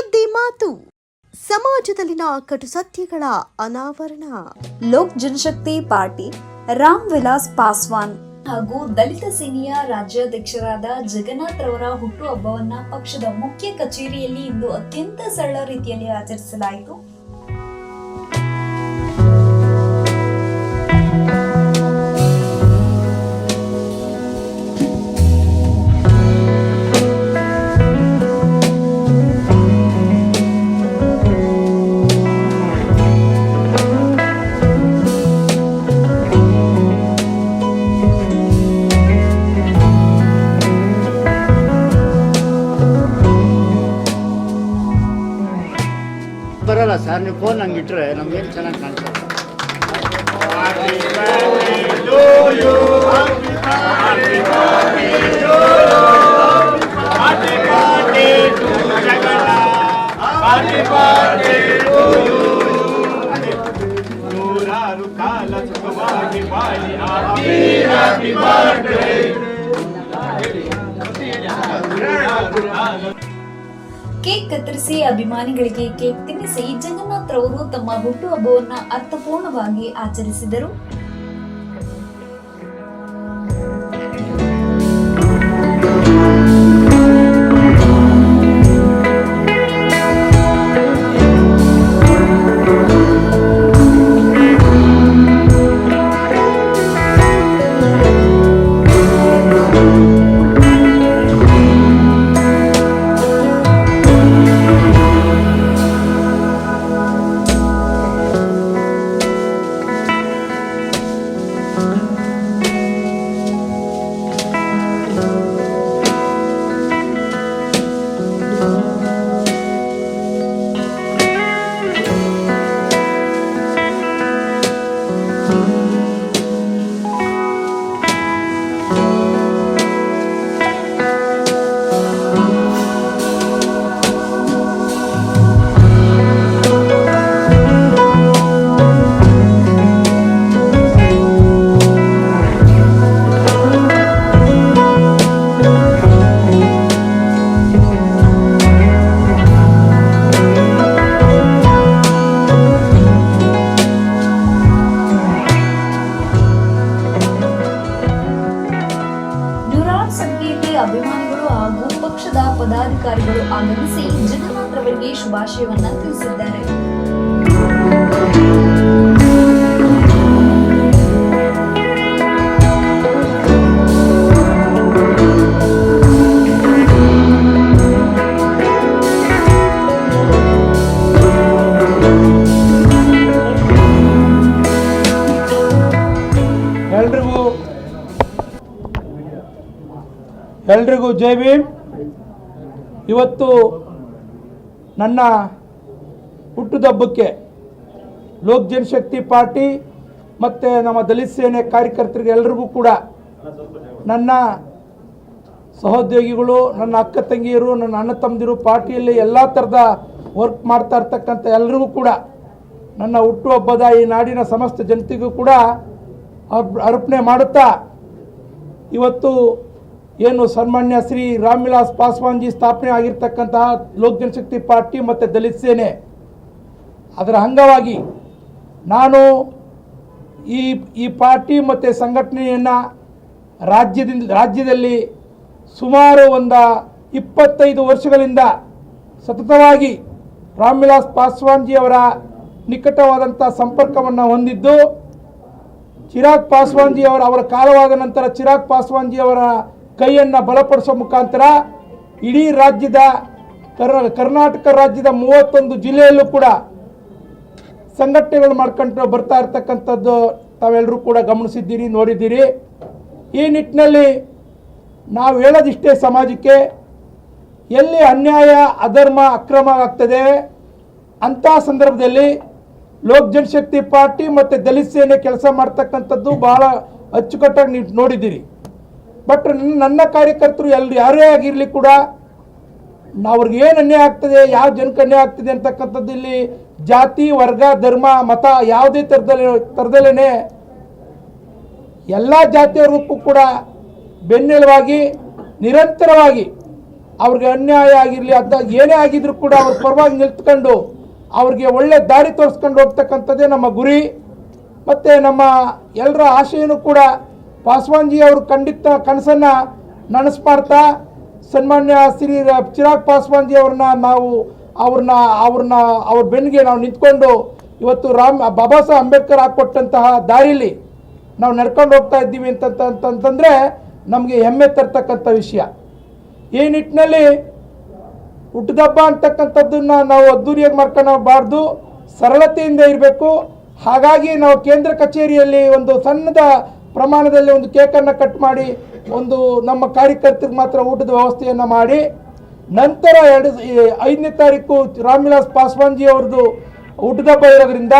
ಸುದ್ದಿ ಮಾತು. ಸಮಾಜದಲ್ಲಿನ ಕಟು ಸತ್ಯಗಳ ಅನಾವರಣ. ಲೋಕ್ ಜನಶಕ್ತಿ ಪಾರ್ಟಿ, ರಾಮ್ ವಿಲಾಸ್ ಪಾಸ್ವಾನ್ ಹಾಗೂ ದಲಿತ ಸೇನೆಯ ರಾಜ್ಯಾಧ್ಯಕ್ಷರಾದ ಜಗನ್ನಾಥ್ ರವರ ಹುಟ್ಟುಹಬ್ಬವನ್ನ ಪಕ್ಷದ ಮುಖ್ಯ ಕಚೇರಿಯಲ್ಲಿ ಇಂದು ಅತ್ಯಂತ ಸರಳ ರೀತಿಯಲ್ಲಿ ಆಚರಿಸಲಾಯಿತು. ನೀವು ಫೋನ್ ಹಂಗೆ ಇಟ್ಟರೆ ನಮ್ಗೇನು ಚೆನ್ನಾಗಿ ಕಾಣ್ತದೆ ನೂರಾರು ಕಾಲ ಸುಖವಾಗಿ ಬಾಳಿ ಕೇಕ್ ಕತ್ತರಿಸಿ ಅಭಿಮಾನಿಗಳಿಗೆ ಕೇಕ್ ತಿನ್ನಿಸಿ ಜಗನ್ನಾಥ್ ರವರು ತಮ್ಮ ಹುಟ್ಟುಹಬ್ಬವನ್ನು ಅರ್ಥಪೂರ್ಣವಾಗಿ ಆಚರಿಸಿದರು. ಆಗಮಿಸಿ ಜಗನ್ನಾಥ್ ರವರಿಗೆ ಶುಭಾಶಯವನ್ನ ತಿಳಿಸಿದ್ದಾರೆ. ಎಲ್ರಿಗೂ ಜೈ ಭೀಮ್. ಇವತ್ತು ನನ್ನ ಹುಟ್ಟುದಬ್ಬಕ್ಕೆ ಲೋಕ್ ಜನಶಕ್ತಿ ಪಾರ್ಟಿ ಮತ್ತು ನಮ್ಮ ದಲಿತ ಸೇನೆ ಕಾರ್ಯಕರ್ತರಿಗೆ ಎಲ್ರಿಗೂ ಕೂಡ ನನ್ನ ಸಹೋದ್ಯೋಗಿಗಳು, ನನ್ನ ಅಕ್ಕ ತಂಗಿಯರು, ನನ್ನ ಅಣ್ಣ ತಮ್ಮದಿರು ಪಾರ್ಟಿಯಲ್ಲಿ ಎಲ್ಲ ಥರದ ವರ್ಕ್ ಮಾಡ್ತಾ ಇರ್ತಕ್ಕಂಥ ಎಲ್ರಿಗೂ ಕೂಡ ನನ್ನ ಹುಟ್ಟುಹಬ್ಬದ ಈ ನಾಡಿನ ಸಮಸ್ತ ಜನತೆಗೂ ಕೂಡ ಅರ್ಪ್- ಅರ್ಪಣೆ ಮಾಡುತ್ತಾ ಇವತ್ತು ಏನು ಸನ್ಮಾನ್ಯ ಶ್ರೀ ರಾಮ್ ವಿಲಾಸ್ ಪಾಸ್ವಾನ್ಜಿ ಸ್ಥಾಪನೆ ಆಗಿರ್ತಕ್ಕಂತಹ ಲೋಕ್ ಜನಶಕ್ತಿ ಪಾರ್ಟಿ ಮತ್ತು ದಲಿತ ಸೇನೆ. ಅದರ ಅಂಗವಾಗಿ ನಾನು ಈ ಈ ಪಾರ್ಟಿ ಮತ್ತು ಸಂಘಟನೆಯನ್ನು ರಾಜ್ಯದಿಂದ, ರಾಜ್ಯದಲ್ಲಿ ಸುಮಾರು ಒಂದು ಇಪ್ಪತ್ತೈದು ವರ್ಷಗಳಿಂದ ಸತತವಾಗಿ ರಾಮ್ ವಿಲಾಸ್ ಪಾಸ್ವಾನ್ಜಿ ಅವರ ನಿಕಟವಾದಂಥ ಸಂಪರ್ಕವನ್ನು ಹೊಂದಿದ್ದು, ಚಿರಾಗ್ ಪಾಸ್ವಾನ್ಜಿ ಅವರ ಅವರ ಕಾಲವಾದ ನಂತರ ಚಿರಾಗ್ ಪಾಸ್ವಾನ್ಜಿ ಅವರ ಕೈಯನ್ನು ಬಲಪಡಿಸೋ ಮುಖಾಂತರ ಇಡೀ ರಾಜ್ಯದ ಕರ್ ಕರ್ನಾಟಕ ರಾಜ್ಯದ ಮೂವತ್ತೊಂದು ಜಿಲ್ಲೆಯಲ್ಲೂ ಕೂಡ ಸಂಘಟನೆಗಳು ಮಾಡ್ಕೊಂಡು ಬರ್ತಾ ಇರ್ತಕ್ಕಂಥದ್ದು ತಾವೆಲ್ಲರೂ ಕೂಡ ಗಮನಿಸಿದ್ದೀರಿ, ನೋಡಿದ್ದೀರಿ. ಈ ನಿಟ್ಟಿನಲ್ಲಿ ನಾವು ಹೇಳೋದಿಷ್ಟೇ ಸಮಾಜಕ್ಕೆ, ಎಲ್ಲಿ ಅನ್ಯಾಯ, ಅಧರ್ಮ, ಅಕ್ರಮ ಆಗ್ತದೆ, ಅಂಥ ಸಂದರ್ಭದಲ್ಲಿ ಲೋಕ್ ಜನಶಕ್ತಿ ಪಾರ್ಟಿ ಮತ್ತು ದಲಿತ ಸೇನೆ ಕೆಲಸ ಮಾಡ್ತಕ್ಕಂಥದ್ದು ಬಹಳ ಅಚ್ಚುಕಟ್ಟಾಗಿ ನೀವು ನೋಡಿದ್ದೀರಿ. ಬಟ್ ನನ್ನ ಕಾರ್ಯಕರ್ತರು ಎಲ್ಲರೂ ಯಾರೇ ಆಗಿರಲಿ ಕೂಡ ಅವ್ರಿಗೆ ಏನು ಅನ್ಯಾಯ ಆಗ್ತದೆ, ಯಾವ ಜನಕ್ಕೆ ಅನ್ಯಾಯ ಆಗ್ತದೆ ಅಂತಕ್ಕಂಥದ್ದು ಇಲ್ಲಿ ಜಾತಿ, ವರ್ಗ, ಧರ್ಮ, ಮತ ಯಾವುದೇ ಥರದಲ್ಲಿ ಥರದಲ್ಲೇ ಎಲ್ಲ ಜಾತಿಯವರಿಗೂ ಕೂಡ ಬೆನ್ನೆಲುವಾಗಿ, ನಿರಂತರವಾಗಿ ಅವ್ರಿಗೆ ಅನ್ಯಾಯ ಆಗಿರಲಿ, ಅದ ಏನೇ ಆಗಿದ್ರು ಕೂಡ ಅವ್ರ ಪರವಾಗಿ ನಿಂತ್ಕೊಂಡು ಅವ್ರಿಗೆ ಒಳ್ಳೆ ದಾರಿ ತೋರಿಸ್ಕೊಂಡು ಹೋಗ್ತಕ್ಕಂಥದ್ದೇ ನಮ್ಮ ಗುರಿ. ಮತ್ತು ನಮ್ಮ ಎಲ್ಲರ ಆಶೆಯೂ ಕೂಡ ಪಾಸ್ವಾನ್ಜಿ ಅವರು ಖಂಡಿತ ಕನಸನ್ನು ನನಸು ಸನ್ಮಾನ್ಯ ಶ್ರೀ ಚಿರಾಗ್ ಪಾಸ್ವಾನ್ಜಿ ಅವ್ರನ್ನ ನಾವು ಅವ್ರನ್ನ ಅವ್ರನ್ನ ಅವ್ರ ಬೆನ್ನಿಗೆ ನಾವು ನಿಂತ್ಕೊಂಡು ಇವತ್ತು ರಾಮ್ ಬಾಬಾ ಸಾಹೇಬ್ ಅಂಬೇಡ್ಕರ್ ಹಾಕ್ಕೊಟ್ಟಂತಹ ದಾರಿಲಿ ನಾವು ನಡ್ಕೊಂಡು ಹೋಗ್ತಾ ಇದ್ದೀವಿ ಅಂತಂತ ಅಂತಂತಂದರೆ ನಮಗೆ ಹೆಮ್ಮೆ ತರ್ತಕ್ಕಂಥ ವಿಷಯ. ಈ ನಿಟ್ಟಿನಲ್ಲಿ ಹುಟ್ಟದಬ್ಬ ಅಂತಕ್ಕಂಥದ್ದನ್ನ ನಾವು ಅದ್ದೂರಿಯಾಗಿ ಮಾಡ್ಕೊಳ್ಳಬಾರ್ದು ಸರಳತೆಯಿಂದ ಇರಬೇಕು. ಹಾಗಾಗಿ ನಾವು ಕೇಂದ್ರ ಕಚೇರಿಯಲ್ಲಿ ಒಂದು ಸಣ್ಣದ ಪ್ರಮಾಣದಲ್ಲಿ ಒಂದು ಕೇಕನ್ನು ಕಟ್ ಮಾಡಿ, ಒಂದು ನಮ್ಮ ಕಾರ್ಯಕರ್ತರಿಗೆ ಮಾತ್ರ ಊಟದ ವ್ಯವಸ್ಥೆಯನ್ನು ಮಾಡಿ, ನಂತರ ಎರಡು ಐದನೇ ತಾರೀಕು ರಾಮ್ವಿಲಾಸ್ ಪಾಸ್ವಾನ್ಜಿ ಅವ್ರದ್ದು ಊಟದ ಇರೋದ್ರಿಂದ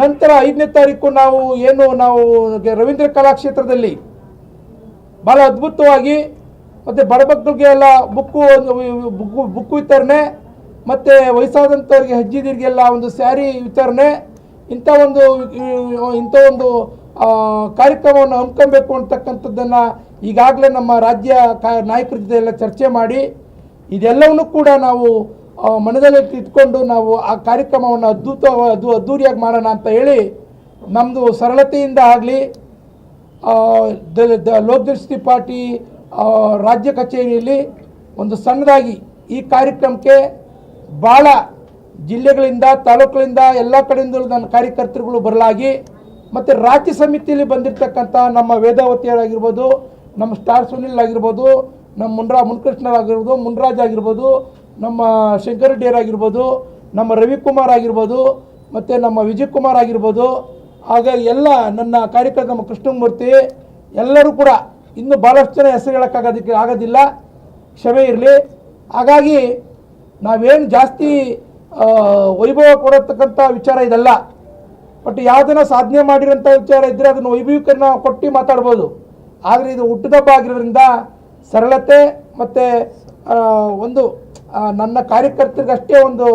ನಂತರ ಐದನೇ ತಾರೀಕು ನಾವು ಏನು, ನಾವು ರವೀಂದ್ರ ಕಲಾಕ್ಷೇತ್ರದಲ್ಲಿ ಭಾಳ ಅದ್ಭುತವಾಗಿ ಮತ್ತು ಬಡಬಗ್ಗರಿಗೆ ಎಲ್ಲ ಬುಕ್ಕು ಬುಕ್ಕು ಬುಕ್ಕು ವಿತರಣೆ, ಮತ್ತು ವಯಸ್ಸಾದಂಥವ್ರಿಗೆ ಹೆಜ್ಜಿದಿರಿಗೆಲ್ಲ ಒಂದು ಸ್ಯಾರಿ ವಿತರಣೆ, ಇಂಥ ಒಂದು ಇಂಥ ಒಂದು ಕಾರ್ಯಕ್ರಮವನ್ನು ಹಮ್ಮಿಕೊಬೇಕು ಅಂತಕ್ಕಂಥದ್ದನ್ನು ಈಗಾಗಲೇ ನಮ್ಮ ರಾಜ್ಯ ನಾಯಕರ ಜೊತೆ ಎಲ್ಲ ಚರ್ಚೆ ಮಾಡಿ, ಇದೆಲ್ಲವನ್ನೂ ಕೂಡ ನಾವು ಮನದಲ್ಲಿ ಇಟ್ಕೊಂಡು ನಾವು ಆ ಕಾರ್ಯಕ್ರಮವನ್ನು ಅದ್ಭುತ, ಅದು ಅದ್ಧೂರಿಯಾಗಿ ಮಾಡೋಣ ಅಂತ ಹೇಳಿ ನಮ್ಮದು ಸರಳತೆಯಿಂದ ಆಗಲಿ ಲೋಕ್ ಜನಶಕ್ತಿ ಪಾರ್ಟಿ ರಾಜ್ಯ ಕಚೇರಿಯಲ್ಲಿ ಒಂದು ಸಣ್ಣದಾಗಿ ಈ ಕಾರ್ಯಕ್ರಮಕ್ಕೆ ಭಾಳ ಜಿಲ್ಲೆಗಳಿಂದ, ತಾಲೂಕುಗಳಿಂದ ಎಲ್ಲ ಕಡೆಯಿಂದಲೂ ನನ್ನ ಕಾರ್ಯಕರ್ತರುಗಳು ಬರಲಾಗಿ ಮತ್ತು ರಾಜ್ಯ ಸಮಿತಿಯಲ್ಲಿ ಬಂದಿರತಕ್ಕಂಥ ನಮ್ಮ ವೇದಾವತಿಯರಾಗಿರ್ಬೋದು, ನಮ್ಮ ಸ್ಟಾರ್ ಸುನಿಲ್ ಆಗಿರ್ಬೋದು ನಮ್ಮ ಮುನ್ರಾ ಮುನ್ಕೃಷ್ಣರಾಗಿರ್ಬೋದು, ಮುನ್ರಾಜ್ ಆಗಿರ್ಬೋದು, ನಮ್ಮ ಶಂಕರಡ್ಡಿಯರಾಗಿರ್ಬೋದು ನಮ್ಮ ರವಿಕುಮಾರ್ ಆಗಿರ್ಬೋದು, ಮತ್ತು ನಮ್ಮ ವಿಜಯ್ ಕುಮಾರ್ ಆಗಿರ್ಬೋದು, ಆಗ ಎಲ್ಲ ನನ್ನ ಕಾರ್ಯಕರ್ತ ನಮ್ಮ ಕೃಷ್ಣಮೂರ್ತಿ, ಎಲ್ಲರೂ ಕೂಡ ಇನ್ನೂ ಭಾಳಷ್ಟು ಜನ ಹೆಸರು ಹೇಳೋಕ್ಕಾಗೋದಕ್ಕೆ ಆಗೋದಿಲ್ಲ, ಕ್ಷಮೆ ಇರಲಿ. ಹಾಗಾಗಿ ನಾವೇನು ಜಾಸ್ತಿ ವೈಭವ ಕೊಡತಕ್ಕಂಥ ವಿಚಾರ ಇದಲ್ಲ. ಬಟ್ ಯಾವುದನ್ನ ಸಾಧನೆ ಮಾಡಿರೋಂಥ ವಿಚಾರ ಇದ್ದರೆ ಅದನ್ನು ವೈಭವೀಕರಣ ಕೊಟ್ಟು ಮಾತಾಡ್ಬೋದು. ಆದರೆ ಇದು ಹುಟ್ಟದಬ್ಬ ಆಗಿರೋದ್ರಿಂದ ಸರಳತೆ ಮತ್ತು ಒಂದು ನನ್ನ ಕಾರ್ಯಕರ್ತರಿಗಷ್ಟೇ ಒಂದು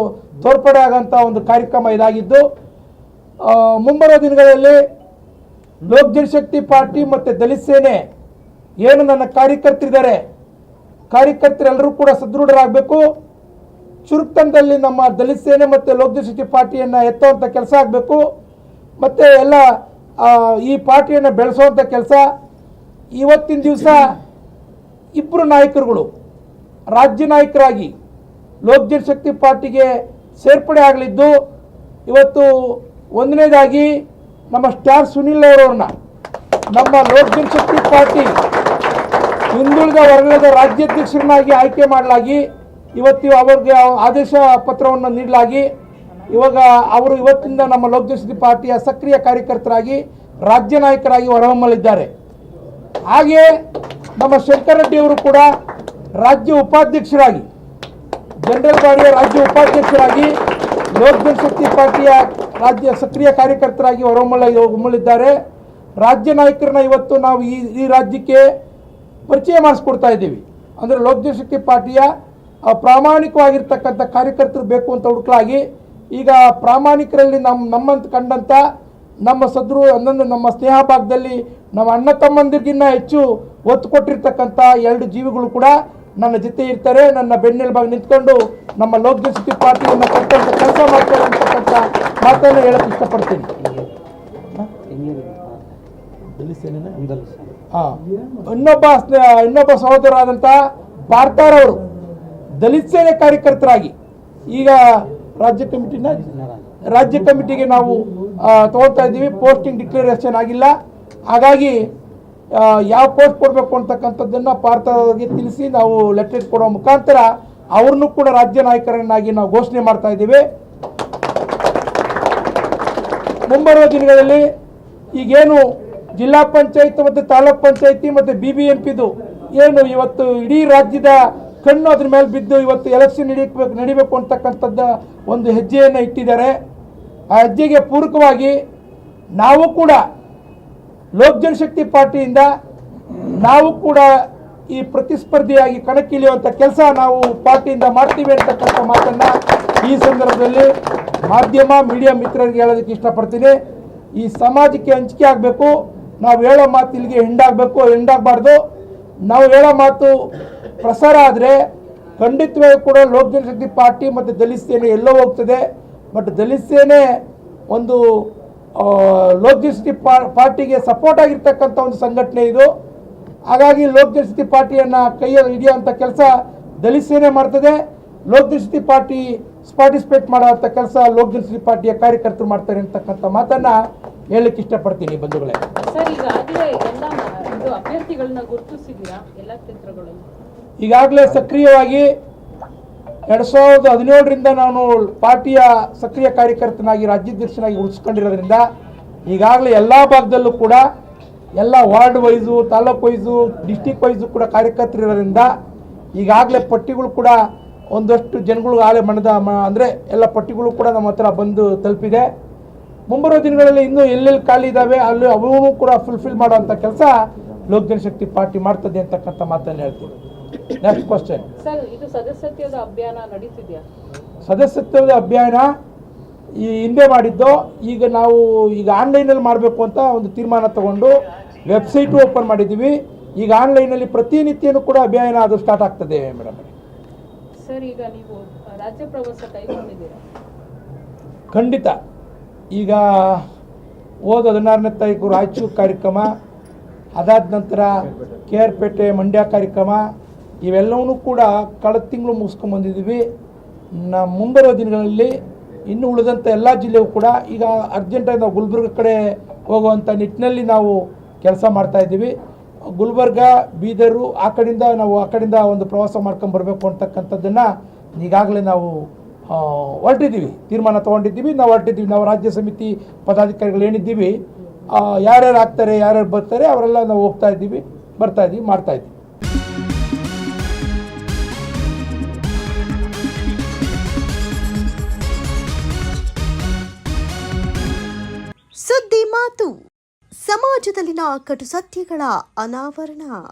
ತೋರ್ಪಡೆ ಆಗೋಂಥ ಒಂದು ಕಾರ್ಯಕ್ರಮ ಇದಾಗಿದ್ದು ಮುಂಬರುವ ದಿನಗಳಲ್ಲಿ ಲೋಕ್ ಜನಶಕ್ತಿ ಪಾರ್ಟಿ ಮತ್ತು ದಲಿತ ಸೇನೆ ಏನು ನನ್ನ ಕಾರ್ಯಕರ್ತರಿದ್ದಾರೆ, ಕಾರ್ಯಕರ್ತರೆಲ್ಲರೂ ಕೂಡ ಸದೃಢರಾಗಬೇಕು. ಚುರುಕ್ತನದಲ್ಲಿ ನಮ್ಮ ದಲಿತ ಸೇನೆ ಮತ್ತು ಲೋಕ ಜನಶಕ್ತಿ ಪಾರ್ಟಿಯನ್ನು ಎತ್ತುವಂಥ ಕೆಲಸ ಆಗಬೇಕು. ಮತ್ತು ಎಲ್ಲ ಈ ಪಾರ್ಟಿಯನ್ನು ಬೆಳೆಸೋವಂಥ ಕೆಲಸ ಇವತ್ತಿನ ದಿವಸ ಇಬ್ಬರು ನಾಯಕರುಗಳು, ರಾಜ್ಯ ನಾಯಕರಾಗಿ ಲೋಕ್ ಜನಶಕ್ತಿ ಪಾರ್ಟಿಗೆ ಸೇರ್ಪಡೆ ಆಗಲಿದ್ದು, ಇವತ್ತು ಒಂದನೇದಾಗಿ ನಮ್ಮ ಸ್ಟಾರ್ ಸುನಿಲ್ ಅವರವ್ರನ್ನ ನಮ್ಮ ಲೋಕ್ ಜನಶಕ್ತಿ ಪಾರ್ಟಿ ಹಿಂದುಳಿದ ವರ್ಗದ ರಾಜ್ಯಾಧ್ಯಕ್ಷರನ್ನಾಗಿ ಆಯ್ಕೆ ಮಾಡಲಾಗಿ, ಇವತ್ತು ಅವರಿಗೆ ಆದೇಶ ಪತ್ರವನ್ನು ನೀಡಲಾಗಿ ಇವಾಗ ಅವರು ಇವತ್ತಿಂದ ನಮ್ಮ ಲೋಕ್ ಜನಶಕ್ತಿ ಪಾರ್ಟಿಯ ಸಕ್ರಿಯ ಕಾರ್ಯಕರ್ತರಾಗಿ ರಾಜ್ಯ ನಾಯಕರಾಗಿ ಹೊರಹೊಮ್ಮಲಿದ್ದಾರೆ. ಹಾಗೆಯೇ ನಮ್ಮ ಶಂಕರ್ ರೆಡ್ಡಿ ಅವರು ಕೂಡ ರಾಜ್ಯ ಉಪಾಧ್ಯಕ್ಷರಾಗಿ, ಜನರಲ್ ಬಾಡಿಯ ರಾಜ್ಯ ಉಪಾಧ್ಯಕ್ಷರಾಗಿ, ಲೋಕ್ ಜನಶಕ್ತಿ ಪಾರ್ಟಿಯ ರಾಜ್ಯ ಸಕ್ರಿಯ ಕಾರ್ಯಕರ್ತರಾಗಿ ಹೊರಹೊಮ್ಮಲ, ಹೊಮ್ಮಲಿದ್ದಾರೆ. ರಾಜ್ಯ ನಾಯಕರನ್ನ ಇವತ್ತು ನಾವು ಈ ಈ ರಾಜ್ಯಕ್ಕೆ ಪರಿಚಯ ಮಾಡಿಸ್ಕೊಡ್ತಾ ಇದ್ದೀವಿ. ಅಂದರೆ ಲೋಕ್ ಜನಶಕ್ತಿ ಪಾರ್ಟಿಯ ಪ್ರಾಮಾಣಿಕವಾಗಿರ್ತಕ್ಕಂಥ ಕಾರ್ಯಕರ್ತರು ಬೇಕು ಅಂತ ಹುಡುಕಲಾಗಿ ಈಗ ಪ್ರಾಮಾಣಿಕರಲ್ಲಿ ನಮ್ಮ ನಮ್ಮಂತ ಕಂಡಂಥ ನಮ್ಮ ಸದ್ರು ಅನ್ನೊಂದು ನಮ್ಮ ಸ್ನೇಹ ಭಾಗದಲ್ಲಿ ನಮ್ಮ ಅಣ್ಣ ತಮ್ಮಂದಿರಿಗಿನ್ನ ಹೆಚ್ಚು ಒತ್ತು ಕೊಟ್ಟಿರ್ತಕ್ಕಂಥ ಎರಡು ಜೀವಿಗಳು ಕೂಡ ನನ್ನ ಜೊತೆ ಇರ್ತಾರೆ. ನನ್ನ ಬೆನ್ನೆಲುಬಾಗಿ ನಿಂತ್ಕೊಂಡು ನಮ್ಮ ಲೋಕ ಜನಶಕ್ತಿ ಪಾರ್ಟಿಯನ್ನು ಕಟ್ಟಂತ ಕೆಲಸ ಮಾಡ್ತಾರೆ ಅಂತಕ್ಕಂಥ ಮಾತನ್ನು ಹೇಳಕ್ಕೆ ಇಷ್ಟಪಡ್ತೀನಿ. ಹಾಂ. ಇನ್ನೊಬ್ಬ ಸಹೋದರ ಆದಂತ ಸಹೋದರರಾದಂಥ ಭಾರತಾರವರು ದಲಿತ ಸೇನೆ ಕಾರ್ಯಕರ್ತರಾಗಿ ಈಗ ರಾಜ್ಯ ಕಮಿಟಿನ ರಾಜ್ಯ ಕಮಿಟಿಗೆ ನಾವು ತಗೊಳ್ತಾ ಇದ್ದೀವಿ. ಪೋಸ್ಟಿಂಗ್ ಡಿಕ್ಲರೇಷನ್ ಆಗಿಲ್ಲ. ಹಾಗಾಗಿ ಯಾವ ಪೋಸ್ಟ್ ಕೊಡಬೇಕು ಅಂತಕ್ಕಂಥದ್ದನ್ನು ಪಾರ್ಥಗೆ ತಿಳಿಸಿ ನಾವು ಲೆಟರ್ ಕೊಡೋ ಮುಖಾಂತರ ಅವ್ರನ್ನೂ ಕೂಡ ರಾಜ್ಯ ನಾಯಕರನ್ನಾಗಿ ನಾವು ಘೋಷಣೆ ಮಾಡ್ತಾ ಇದ್ದೀವಿ. ಮುಂಬರುವ ದಿನಗಳಲ್ಲಿ ಈಗೇನು ಜಿಲ್ಲಾ ಪಂಚಾಯತ್ ಮತ್ತು ತಾಲೂಕ್ ಪಂಚಾಯತಿ ಮತ್ತು ಬಿ ಬಿ ಎಂ ಪಿದು ಏನು ಇವತ್ತು ಇಡೀ ರಾಜ್ಯದ ಕಣ್ಣು ಅದ್ರ ಮೇಲೆ ಬಿದ್ದು ಇವತ್ತು ಎಲೆಕ್ಷನ್ ನಡೀಬೇಕು, ನಡಿಬೇಕು ಅಂತಕ್ಕಂಥದ್ದ ಒಂದು ಹೆಜ್ಜೆಯನ್ನು ಇಟ್ಟಿದ್ದಾರೆ. ಆ ಹೆಜ್ಜೆಗೆ ಪೂರಕವಾಗಿ ನಾವು ಕೂಡ ಲೋಕ್ ಜನಶಕ್ತಿ ಪಾರ್ಟಿಯಿಂದ ನಾವು ಕೂಡ ಈ ಪ್ರತಿಸ್ಪರ್ಧಿಯಾಗಿ ಕಣಕ್ಕಿಳಿಯುವಂಥ ಕೆಲಸ ನಾವು ಪಾರ್ಟಿಯಿಂದ ಮಾಡ್ತೀವಿ ಅಂತಕ್ಕಂಥ ಮಾತನ್ನು ಈ ಸಂದರ್ಭದಲ್ಲಿ ಮಾಧ್ಯಮ, ಮೀಡಿಯಾ ಮಿತ್ರರಿಗೆ ಹೇಳೋದಕ್ಕೆ ಇಷ್ಟಪಡ್ತೀನಿ. ಈ ಸಮಾಜಕ್ಕೆ ಹಂಚಿಕೆ ಆಗಬೇಕು. ನಾವು ಹೇಳೋ ಮಾತು ಇಲ್ಲಿಗೆ ಹೆಂಡಾಗಬೇಕು ಹೆಂಡಾಗಬಾರ್ದು ನಾವು ಹೇಳೋ ಮಾತು ಪ್ರಸಾರ ಆದರೆ ಖಂಡಿತವಾಗಿ ಕೂಡ ಲೋಕ ಜನಶಕ್ತಿ ಪಾರ್ಟಿ ಮತ್ತು ದಲಿತ ಸೇನೆ ಎಲ್ಲೋ ಹೋಗ್ತದೆ. ಬಟ್ ದಲಿತ ಸೇನೆ ಒಂದು ಲೋಕ ಜನಶಕ್ತಿ ಪಾರ್ಟಿಗೆ ಸಪೋರ್ಟ್ ಆಗಿರ್ತಕ್ಕಂಥ ಒಂದು ಸಂಘಟನೆ ಇದು. ಹಾಗಾಗಿ ಲೋಕ ಜನಶಕ್ತಿ ಪಾರ್ಟಿಯನ್ನು ಕೈಯಲ್ಲಿ ಹಿಡಿಯುವಂಥ ಕೆಲಸ ದಲಿತ ಸೇನೆ ಮಾಡ್ತದೆ. ಲೋಕ ಜನಶಕ್ತಿ ಪಾರ್ಟಿ ಪಾರ್ಟಿಸಿಪೇಟ್ ಮಾಡುವಂಥ ಕೆಲಸ ಲೋಕ ಜನಶಕ್ತಿ ಪಾರ್ಟಿಯ ಕಾರ್ಯಕರ್ತರು ಮಾಡ್ತಾರೆ ಅಂತಕ್ಕಂಥ ಮಾತನ್ನು ಹೇಳಲಿಕ್ಕೆ ಇಷ್ಟಪಡ್ತೀನಿ ಬಂಧುಗಳೇ. ಸರ್ ಅಭ್ಯರ್ಥಿಗಳನ್ನ ಗುರುತಿಸಿದ್ದೀರಾ? ಎಲ್ಲ ಈಗಾಗಲೇ ಸಕ್ರಿಯವಾಗಿ ಎರಡು ಸಾವಿರದ ಹದಿನೇಳರಿಂದ ನಾನು ಪಾರ್ಟಿಯ ಸಕ್ರಿಯ ಕಾರ್ಯಕರ್ತನಾಗಿ ರಾಜ್ಯಾಧ್ಯಕ್ಷನಾಗಿ ಉಳಿಸ್ಕೊಂಡಿರೋದ್ರಿಂದ ಈಗಾಗಲೇ ಎಲ್ಲ ಭಾಗದಲ್ಲೂ ಕೂಡ ಎಲ್ಲ ward wise, taluk wise, district wise ಕೂಡ ಕಾರ್ಯಕರ್ತರಿರೋದ್ರಿಂದ ಈಗಾಗಲೇ ಪಟ್ಟಿಗಳು ಕೂಡ ಒಂದಷ್ಟು ಜನಗಳು ಆಲೆ ಮಣದ ಅಂದರೆ ಎಲ್ಲ ಪಟ್ಟಿಗಳು ಕೂಡ ನಮ್ಮ ಹತ್ರ ಬಂದು ತಲುಪಿದೆ. ಮುಂಬರುವ ದಿನಗಳಲ್ಲಿ ಇನ್ನೂ ಎಲ್ಲೆಲ್ಲಿ ಖಾಲಿ ಇದ್ದಾವೆ ಅಲ್ಲಿ ಅವೂ ಕೂಡ ಫುಲ್ಫಿಲ್ ಮಾಡುವಂಥ ಕೆಲಸ ಲೋಕ ಜನಶಕ್ತಿ ಪಾರ್ಟಿ ಮಾಡ್ತದೆ ಅಂತಕ್ಕಂಥ ಮಾತನ್ನು ಹೇಳ್ತೀನಿ. ನೆಕ್ಸ್ಟ್ ಕ್ವಶನ್ ಸರ್ ಇದು ಸದಸ್ಯತ್ವದ ಅಭಿಯಾನ ನಡೀತಿದ್ಯಾ? ಸದಸ್ಯತ್ವದ ಅಭಿಯಾನ ಈ ಹಿಂದೆ ಮಾಡಿದ್ದು ಈಗ ನಾವು ಈಗ ಆನ್ಲೈನಲ್ಲಿ ಮಾಡಬೇಕು ಅಂತ ಒಂದು ತೀರ್ಮಾನ ತಗೊಂಡು ವೆಬ್ಸೈಟು ಓಪನ್ ಮಾಡಿದ್ದೀವಿ. ಈಗ ಆನ್ಲೈನಲ್ಲಿ ಪ್ರತಿನಿತ್ಯನೂ ಕೂಡ ಅಭಿಯಾನ ಅದು ಸ್ಟಾರ್ಟ್ ಆಗ್ತದೆ ಮೇಡಮ್ ಸರ್ ಈಗ ನೀವು ರಾಜ್ಯ ಪ್ರವಾಸ ಕೈಗೊಂಡಿದ್ದೀರಾ? ಖಂಡಿತ. ಈಗ ಹೋದ ಹದಿನಾರನೇ ತಾರೀಕು ರಾಯಚೂರು ಕಾರ್ಯಕ್ರಮ ಅದಾದ ನಂತರ ಕೆ ಆರ್ ಪೇಟೆ ಮಂಡ್ಯ ಕಾರ್ಯಕ್ರಮ ಇವೆಲ್ಲವನ್ನೂ ಕೂಡ ಕಳೆದ ತಿಂಗಳು ಮುಗಿಸ್ಕೊಂಬಂದಿದ್ದೀವಿ ನ ಮುಂಬರುವ ದಿನಗಳಲ್ಲಿ ಇನ್ನು ಉಳಿದಂಥ ಎಲ್ಲ ಜಿಲ್ಲೆಗೂ ಕೂಡ ಈಗ ಅರ್ಜೆಂಟಾಗಿ ನಾವು ಗುಲ್ಬರ್ಗ ಕಡೆ ಹೋಗುವಂಥ ನಿಟ್ಟಿನಲ್ಲಿ ನಾವು ಕೆಲಸ ಮಾಡ್ತಾಯಿದ್ದೀವಿ ಗುಲ್ಬರ್ಗ, ಬೀದರು ಆ ಕಡೆಯಿಂದ ನಾವು ಆ ಕಡೆಯಿಂದ ಒಂದು ಪ್ರವಾಸ ಮಾಡ್ಕೊಂಡು ಬರಬೇಕು ಅಂತಕ್ಕಂಥದ್ದನ್ನು ಈಗಾಗಲೇ ನಾವು ಹೊರಟಿದ್ದೀವಿ. ತೀರ್ಮಾನ ತೊಗೊಂಡಿದ್ದೀವಿ. ನಾವು ಹೊರಟಿದ್ದೀವಿ. ನಾವು ರಾಜ್ಯ ಸಮಿತಿ ಪದಾಧಿಕಾರಿಗಳು ಏನಿದ್ದೀವಿ ಯಾರ್ಯಾರು ಆಗ್ತಾರೆ, ಯಾರ್ಯಾರು ಬರ್ತಾರೆ, ಅವರೆಲ್ಲ ನಾವು ಹೋಗ್ತಾ ಇದ್ದೀವಿ, ಬರ್ತಾ ಇದ್ದೀವಿ, ಮಾಡ್ತಾ ಮಾತು. ಸಮಾಜದಲ್ಲಿನ ಕಟು ಸತ್ಯಗಳ ಅನಾವರಣ.